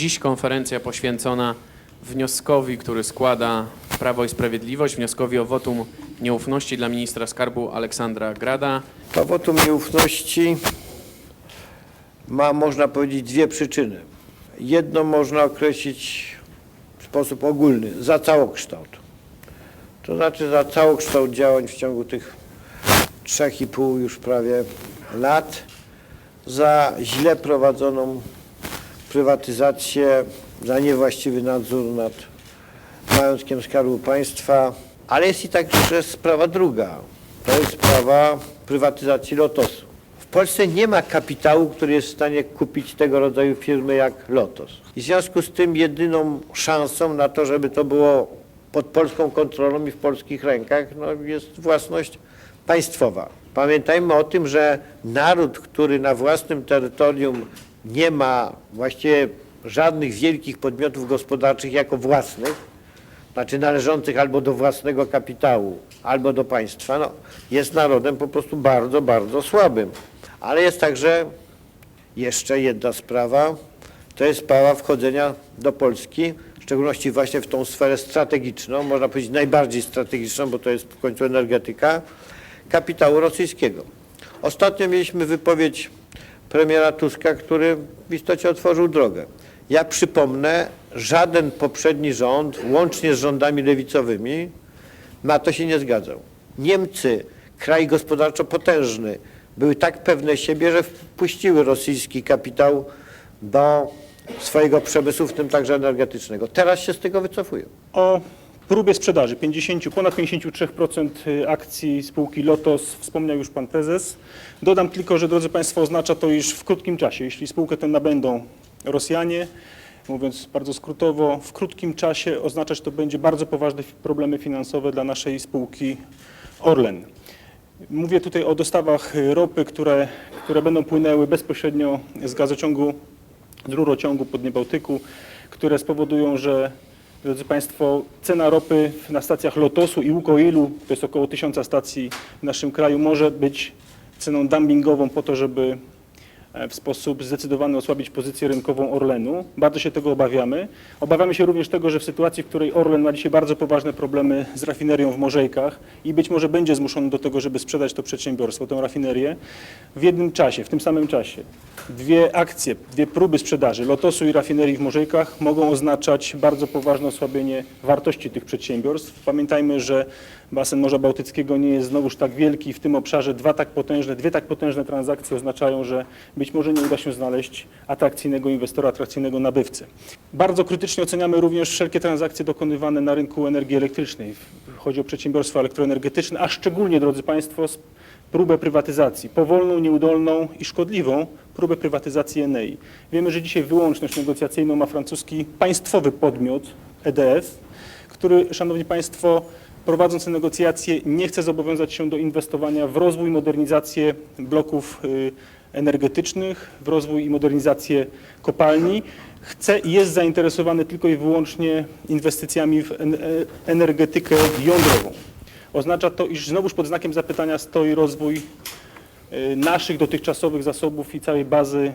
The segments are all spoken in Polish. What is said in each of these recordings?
Dziś konferencja poświęcona wnioskowi, który składa Prawo i Sprawiedliwość, wnioskowi o wotum nieufności dla ministra skarbu Aleksandra Grada. To wotum nieufności ma, można powiedzieć, dwie przyczyny. Jedną można określić w sposób ogólny, za całokształt. To znaczy za całokształt działań w ciągu tych trzech i pół już prawie lat, za źle prowadzoną prywatyzację, za niewłaściwy nadzór nad majątkiem Skarbu Państwa, ale jest i także sprawa druga. To jest sprawa prywatyzacji Lotosu. W Polsce nie ma kapitału, który jest w stanie kupić tego rodzaju firmy jak Lotos. I w związku z tym jedyną szansą na to, żeby to było pod polską kontrolą i w polskich rękach, no, jest własność państwowa. Pamiętajmy o tym, że naród, który na własnym terytorium nie ma właściwie żadnych wielkich podmiotów gospodarczych jako własnych, znaczy należących albo do własnego kapitału, albo do państwa, no, jest narodem po prostu bardzo, bardzo słabym. Ale jest także jeszcze jedna sprawa, to jest sprawa wchodzenia do Polski, w szczególności właśnie w tą sferę strategiczną, można powiedzieć najbardziej strategiczną, bo to jest w końcu energetyka, kapitału rosyjskiego. Ostatnio mieliśmy wypowiedź premiera Tuska, który w istocie otworzył drogę. Ja przypomnę, żaden poprzedni rząd, łącznie z rządami lewicowymi, na to się nie zgadzał. Niemcy, kraj gospodarczo potężny, były tak pewne siebie, że wpuściły rosyjski kapitał do swojego przemysłu, w tym także energetycznego. Teraz się z tego wycofują. O próbie sprzedaży 50, ponad 53% akcji spółki Lotos wspomniał już pan prezes. Dodam tylko, że drodzy państwo, oznacza to, iż w krótkim czasie, jeśli spółkę tę nabędą Rosjanie, mówiąc bardzo skrótowo, w krótkim czasie oznaczać to będzie bardzo poważne problemy finansowe dla naszej spółki Orlen. Mówię tutaj o dostawach ropy, które, które będą płynęły bezpośrednio z gazociągu, z rurociągu po dnie Bałtyku, które spowodują, że Drodzy Państwo, cena ropy na stacjach Lotosu i Łukoilu, to jest około 1000 stacji w naszym kraju, może być ceną dumpingową po to, żeby w sposób zdecydowany osłabić pozycję rynkową Orlenu. Bardzo się tego obawiamy. Obawiamy się również tego, że w sytuacji, w której Orlen ma dzisiaj bardzo poważne problemy z rafinerią w Morzejkach i być może będzie zmuszony do tego, żeby sprzedać to przedsiębiorstwo, tę rafinerię, w jednym czasie, w tym samym czasie, dwie akcje, dwie próby sprzedaży Lotosu i rafinerii w Morzejkach mogą oznaczać bardzo poważne osłabienie wartości tych przedsiębiorstw. Pamiętajmy, że basen Morza Bałtyckiego nie jest znowuż tak wielki. W tym obszarze dwa tak potężne, dwie tak potężne transakcje oznaczają, że być może nie uda się znaleźć atrakcyjnego inwestora, atrakcyjnego nabywcy. Bardzo krytycznie oceniamy również wszelkie transakcje dokonywane na rynku energii elektrycznej. Chodzi o przedsiębiorstwa elektroenergetyczne, a szczególnie, drodzy Państwo, próbę prywatyzacji, powolną, nieudolną i szkodliwą próbę prywatyzacji Enei. Wiemy, że dzisiaj wyłączność negocjacyjną ma francuski państwowy podmiot EDF, który, Szanowni Państwo, prowadząc te negocjacje nie chce zobowiązać się do inwestowania w rozwój modernizację bloków y, energetycznych, w rozwój i modernizację kopalni. Chce i jest zainteresowany tylko i wyłącznie inwestycjami w e- energetykę jądrową. Oznacza to, iż znowuż pod znakiem zapytania stoi rozwój y, naszych dotychczasowych zasobów i całej bazy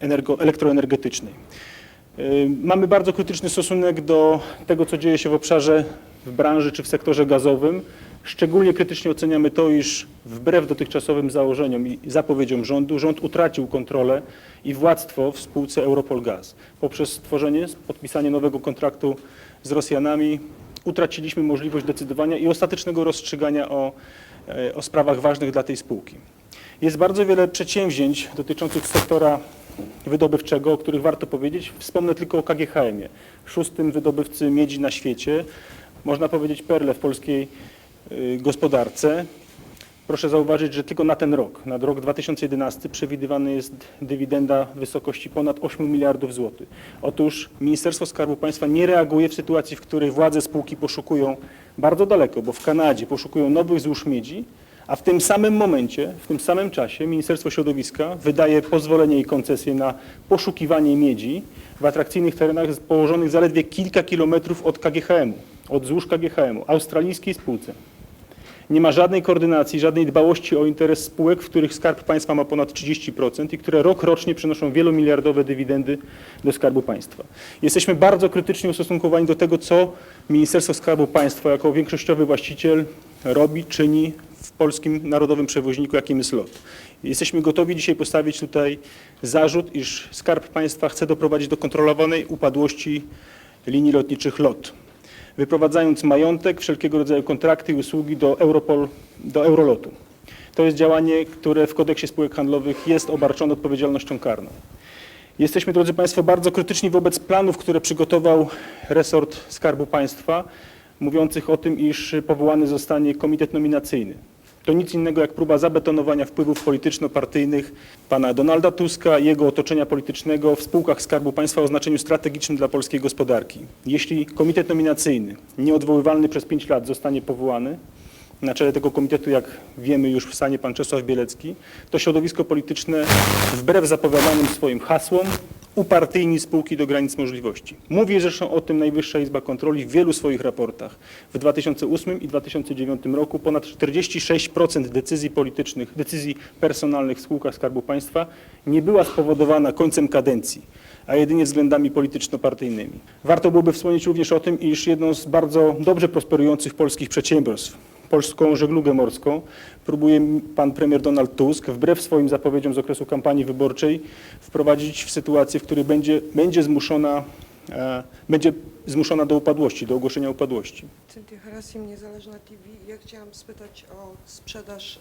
energo, elektroenergetycznej. Y, Mamy bardzo krytyczny stosunek do tego, co dzieje się w obszarze, w branży czy w sektorze gazowym. Szczególnie krytycznie oceniamy to, iż wbrew dotychczasowym założeniom i zapowiedziom rządu, rząd utracił kontrolę i władztwo w spółce Europol Gaz. Poprzez stworzenie, podpisanie nowego kontraktu z Rosjanami utraciliśmy możliwość decydowania i ostatecznego rozstrzygania o, e, o sprawach ważnych dla tej spółki. Jest bardzo wiele przedsięwzięć dotyczących sektora wydobywczego, o których warto powiedzieć. Wspomnę tylko o KGHM-ie, szóstym wydobywcy miedzi na świecie. Można powiedzieć perle w polskiej gospodarce. Proszę zauważyć, że tylko na ten rok, na rok 2011 przewidywany jest dywidenda w wysokości ponad 8 miliardów złotych. Otóż Ministerstwo Skarbu Państwa nie reaguje w sytuacji, w której władze spółki poszukują bardzo daleko, bo w Kanadzie poszukują nowych złóż miedzi, a w tym samym momencie, w tym samym czasie Ministerstwo Środowiska wydaje pozwolenie i koncesję na poszukiwanie miedzi w atrakcyjnych terenach położonych zaledwie kilka kilometrów od KGHM-u, od złóż KGHM-u, australijskiej spółce. Nie ma żadnej koordynacji, żadnej dbałości o interes spółek, w których Skarb Państwa ma ponad 30% i które rok rocznie przynoszą wielomiliardowe dywidendy do Skarbu Państwa. Jesteśmy bardzo krytycznie ustosunkowani do tego, co Ministerstwo Skarbu Państwa jako większościowy właściciel robi, czyni w polskim narodowym przewoźniku, jakim jest LOT. Jesteśmy gotowi dzisiaj postawić tutaj zarzut, iż Skarb Państwa chce doprowadzić do kontrolowanej upadłości linii lotniczych LOT, wyprowadzając majątek, wszelkiego rodzaju kontrakty i usługi do, Europol, do Eurolotu. To jest działanie, które w kodeksie spółek handlowych jest obarczone odpowiedzialnością karną. Jesteśmy, drodzy Państwo, bardzo krytyczni wobec planów, które przygotował resort Skarbu Państwa, mówiących o tym, iż powołany zostanie komitet nominacyjny. To nic innego jak próba zabetonowania wpływów polityczno-partyjnych pana Donalda Tuska i jego otoczenia politycznego w spółkach Skarbu Państwa o znaczeniu strategicznym dla polskiej gospodarki. Jeśli komitet nominacyjny, nieodwoływalny przez pięć lat, zostanie powołany, na czele tego komitetu, jak wiemy już wstanie pan Czesław Bielecki, to środowisko polityczne wbrew zapowiadanym swoim hasłom upartyjni spółki do granic możliwości. Mówi zresztą o tym Najwyższa Izba Kontroli w wielu swoich raportach. W 2008 i 2009 roku ponad 46% decyzji politycznych, decyzji personalnych w spółkach Skarbu Państwa nie była spowodowana końcem kadencji a jedynie względami polityczno-partyjnymi. Warto byłoby wspomnieć również o tym, iż jedną z bardzo dobrze prosperujących polskich przedsiębiorstw, polską żeglugę morską, próbuje pan premier Donald Tusk, wbrew swoim zapowiedziom z okresu kampanii wyborczej, wprowadzić w sytuację, w której będzie, będzie, zmuszona, e, będzie zmuszona do upadłości, do ogłoszenia upadłości. Cynthia Harasim, Niezależna TV. Ja chciałam spytać o sprzedaż y,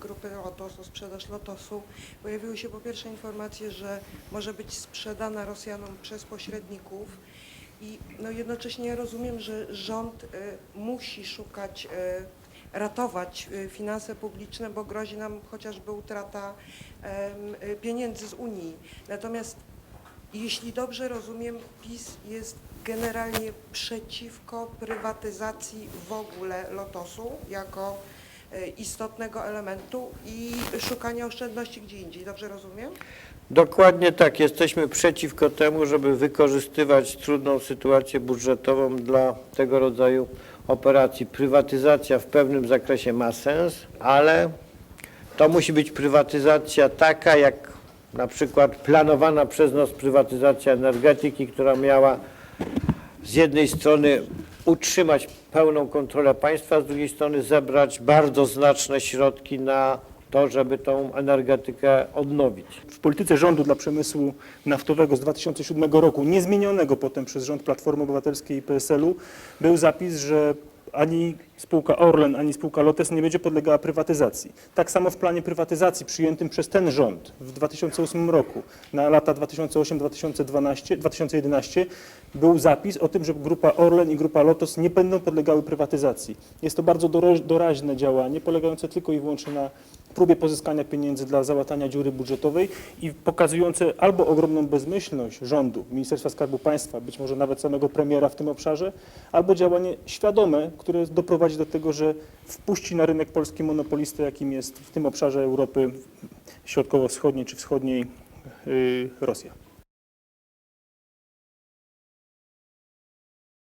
grupy Lotos, o sprzedaż Lotosu. Pojawiły się po pierwsze informacje, że może być sprzedana Rosjanom przez pośredników i no jednocześnie ja rozumiem, że rząd y, musi szukać, ratować y, finanse publiczne, bo grozi nam chociażby utrata y, pieniędzy z Unii. Natomiast jeśli dobrze rozumiem, PiS jest generalnie przeciwko prywatyzacji w ogóle Lotosu jako e, istotnego elementu i szukania oszczędności gdzie indziej. Dobrze rozumiem? Dokładnie tak. Jesteśmy przeciwko temu, żeby wykorzystywać trudną sytuację budżetową dla tego rodzaju operacji. Prywatyzacja w pewnym zakresie ma sens, ale to musi być prywatyzacja taka, jak na przykład planowana przez nas prywatyzacja energetyki, która miała z jednej strony utrzymać pełną kontrolę państwa, z drugiej strony zebrać bardzo znaczne środki na to, żeby tą energetykę odnowić. W polityce rządu dla przemysłu naftowego z 2007 roku, niezmienionego potem przez rząd Platformy Obywatelskiej i PSL-u, był zapis, że ani spółka Orlen, ani spółka Lotes nie będzie podlegała prywatyzacji. Tak samo w planie prywatyzacji przyjętym przez ten rząd w 2008 roku na lata 2008-2012 2011 był zapis o tym, że grupa Orlen i grupa Lotos nie będą podlegały prywatyzacji. Jest to bardzo doraźne działanie, polegające tylko i wyłącznie na próbie pozyskania pieniędzy dla załatania dziury budżetowej i pokazujące albo ogromną bezmyślność rządu, Ministerstwa Skarbu Państwa, być może nawet samego premiera w tym obszarze, albo działanie świadome, które doprowadzi do tego, że wpuści na rynek polski monopolistę, jakim jest w tym obszarze Europy Środkowo-Wschodniej czy Wschodniej yy, Rosja.